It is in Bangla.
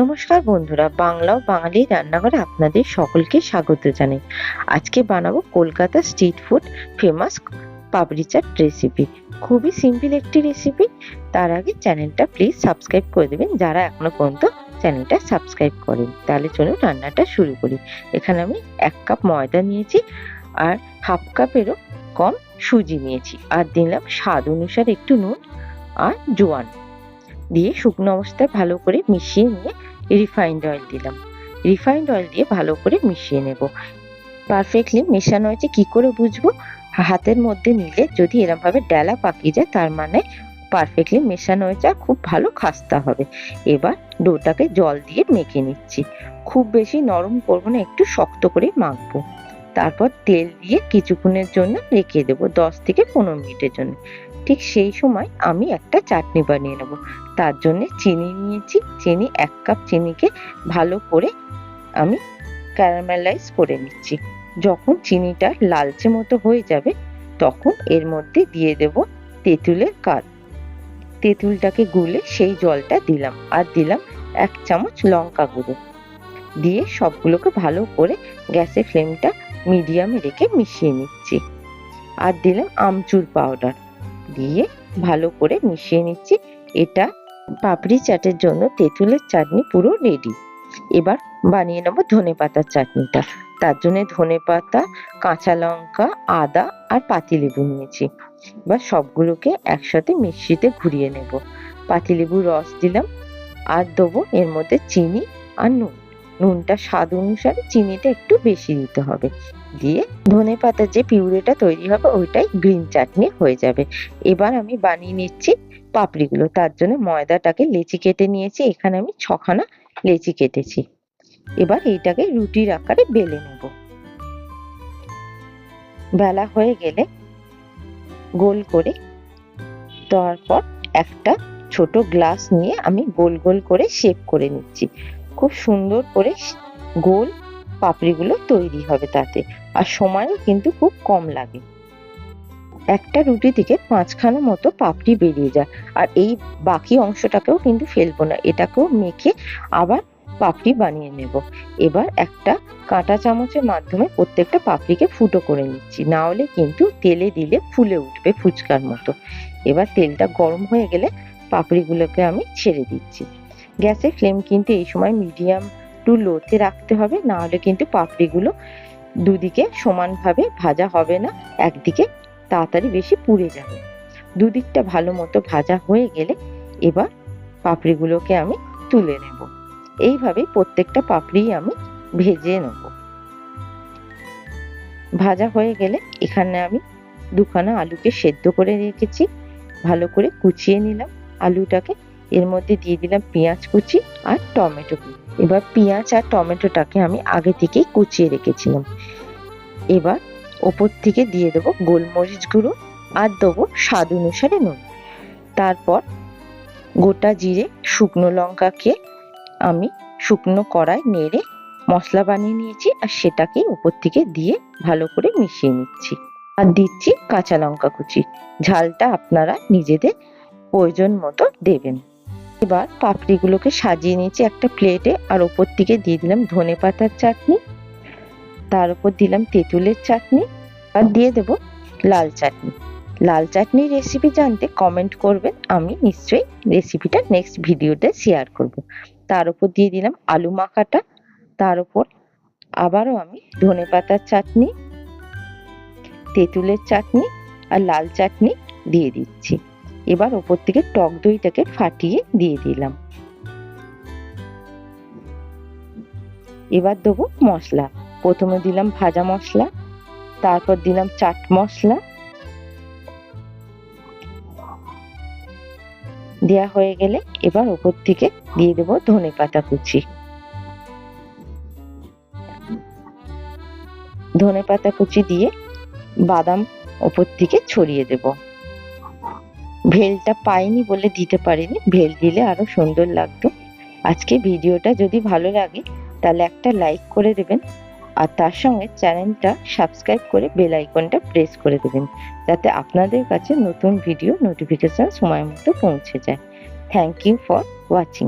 নমস্কার বন্ধুরা, বাংলা ও বাঙালি রান্নাঘরে আপনাদের সকলকে স্বাগত জানাই। আজকে বানাবো Kolkata street food famous papdi chaat recipe খুবই সিম্পল একটি রেসিপি তার আগে চ্যানেলটা প্লিজ সাবস্ক্রাইব করে দেবেন, যারা এখনও পর্যন্ত চ্যানেলটা সাবস্ক্রাইব করেন। তাহলে চলুন রান্নাটা শুরু করি। এখানে আমি এক কাপ ময়দা নিয়েছি আর হাফ কাপেরও কম সুজি নিয়েছি। আর দিলাম স্বাদ অনুসারে একটু নুন আর জোয়ান। দিয়ে শুকনো অবস্থায় ভালো করে মিশিয়ে নিয়ে রিফাইন্ড অয়েল দিলাম। রিফাইন্ড অয়েল দিয়ে ভালো করে মিশিয়ে নেব। পারফেক্টলি মেশানো হয়েছে, কি করে বুঝব? হাতের মধ্যে নিলে যদি এরম ভাবে ডালা পাকিয়ে যায়, তার মানে পারফেক্টলি মেশানো হয়েছে আর খুব ভালো খাস্তা হবে। এবার ডোটাকে জল দিয়ে মেখে নিচ্ছি। খুব বেশি নরম করব না, একটু শক্ত করে মাখবো। তারপর তেল দিয়ে কিছুক্ষণের জন্য রেখে দেবো, দশ থেকে পনেরো মিনিটের জন্য। ঠিক সেই সময় আমি একটা চাটনি বানিয়ে নেব। তার জন্য চিনি নিয়েছি। চিনি, এক কাপ চিনিকে ভালো করে আমি ক্যারামেলাইজ করে নিচ্ছি। যখন চিনিটা লালচে মতো হয়ে যাবে, তখন এর মধ্যে দিয়ে দেব তেঁতুলের কাঠ তেঁতুলটাকে গুলে সেই জলটা দিলাম। আর দিলাম এক চামচ লঙ্কা গুঁড়ো। দিয়ে সবগুলোকে ভালো করে গ্যাসের ফ্লেমটা মিডিয়ামে রেখে মিশিয়ে নিচ্ছি। আর দিলাম আমচুর পাউডার। দিয়ে ভালো করে মিশিয়ে নিচ্ছি। এটা পাপড়ি চাটের জন্য তেঁতুলের চাটনি পুরো রেডি এবার বানিয়ে নেব ধনে পাতার চাটনিটা। তার জন্য ধনে পাতা, কাঁচা লঙ্কা, আদা আর পাতিলেবু নিয়েছি। এবার সবগুলোকে একসাথে মিক্সিতে ঘুরিয়ে নেব। পাতিলেবুর রস দিলাম, আর দেবো এর মধ্যে চিনি আর নুন। নুনটা স্বাদ অনুসারে চিনিটা একটু বেশি দিতে হবে। দিয়ে ধনে পাতার যে পিউরেটা তৈরি হবে, ওইটাই গ্রিন চাটনি হয়ে যাবে। এবার আমি বানিয়ে নিচ্ছি পাপড়িগুলো। তার জন্য ময়দাটাকে লেচি কেটে নিয়েছি। এখানে আমি ছখানা লেচি কেটেছি। এবার এইটাকে রুটির আকারে বেলে নেব। বেলা হয়ে গেলে গোল করে তারপর একটা ছোট গ্লাস নিয়ে আমি গোল গোল করে শেপ করে নিচ্ছি। খুব সুন্দর করে গোল পাপড়িগুলো তৈরি হবে তাতে। আর সময়ও কিন্তু খুব কম লাগে। একটা রুটি থেকে পাঁচখানা মতো পাপড়ি বেরিয়ে যায়। আর এই বাকি অংশটাকেও কিন্তু ফেলব না, এটাকেও মেখে আবার পাপড়ি বানিয়ে নেব। এবার একটা কাঁটা চামচের মাধ্যমে প্রত্যেকটা পাপড়িকে ফুটো করে নিচ্ছি। না হলে কিন্তু তেলে দিলে ফুলে উঠবে ফুচকার মতো। এবার তেলটা গরম হয়ে গেলে পাপড়িগুলোকে আমি ছেড়ে দিচ্ছি। গ্যাসের ফ্লেম কিন্তু এই সময় মিডিয়াম টু লোতে রাখতে হবে, না হলে কিন্তু পাপড়িগুলো দুদিকে সমানভাবে ভাজা হবে না, একদিকে তাড়াতাড়ি বেশি পুড়ে যাবে। দুদিকটা ভালো মতো ভাজা হয়ে গেলে এবার পাপড়িগুলোকে আমি তুলে নেব। এইভাবে প্রত্যেকটা পাপড়ি আমি ভেজে নেব। ভাজা হয়ে গেলে এখানে আমি দুখানা আলুকে সেদ্ধ করে রেখেছি, ভালো করে কুচিয়ে নিলাম। আলুটাকে এর মধ্যে দিয়ে দিলাম পেঁয়াজ কুচি আর টমেটো এবার পেঁয়াজ আর টমেটোটাকে আমি আগে থেকেই কুচিয়ে রেখেছিলাম। এবার ওপর থেকে দিয়ে দেবো গোলমরিচ গুঁড়ো আর দেবো স্বাদ অনুসারে নুন। তারপর গোটা জিরে শুকনো লঙ্কাকে আমি শুকনো কড়াই নেড়ে মশলা বানিয়ে নিয়েছি আর সেটাকে উপর থেকে দিয়ে ভালো করে মিশিয়ে নিচ্ছি। আর দিচ্ছি কাঁচা লঙ্কা কুচি। ঝালটা আপনারা নিজেদের প্রয়োজন মতো দেবেন। এবার পাপড়িগুলোকে সাজিয়ে নিয়েছি একটা প্লেটে আর ওপর থেকে দিয়ে দিলাম ধনে পাতার চাটনি, তার উপর দিলাম তেঁতুলের চাটনি, আর দিয়ে দেব লাল চাটনি। লাল চাটনির রেসিপি জানতে কমেন্ট করবেন, আমি নিশ্চয়ই রেসিপিটা নেক্সট ভিডিওতে শেয়ার করব। তার উপর দিয়ে দিলাম আলু মাখাটা, তার উপর আবারও আমি ধনে পাতার চাটনি, তেঁতুলের চাটনি, আর লাল চাটনি দিয়ে দিচ্ছি। এবার ওপর থেকে টক দইটাকে ফাটিয়ে দিয়ে দিলাম। এবার দেবো মশলা। প্রথমে দিলাম ভাজা মশলা, তারপর দিলাম চাট মশলা। দেয়া হয়ে গেলে এবার ওপর থেকে দিয়ে দেবো ধনে পাতা কুচি। ধনে পাতা কুচি দিয়ে বাদাম ওপর থেকে ছড়িয়ে দেব। ভেলটা পাইনি বলে দিতে পারিনি। ভেল দিলে আরও সুন্দর লাগতো। আজকে ভিডিওটা যদি ভালো লাগে, তাহলে একটা লাইক করে দেবেন। আর তার সঙ্গে চ্যানেলটা সাবস্ক্রাইব করে বেল আইকনটা প্রেস করে দেবেন। যাতে আপনাদের কাছে নতুন ভিডিও নোটিফিকেশান সময় মতো পৌঁছে যায়। Thank you for watching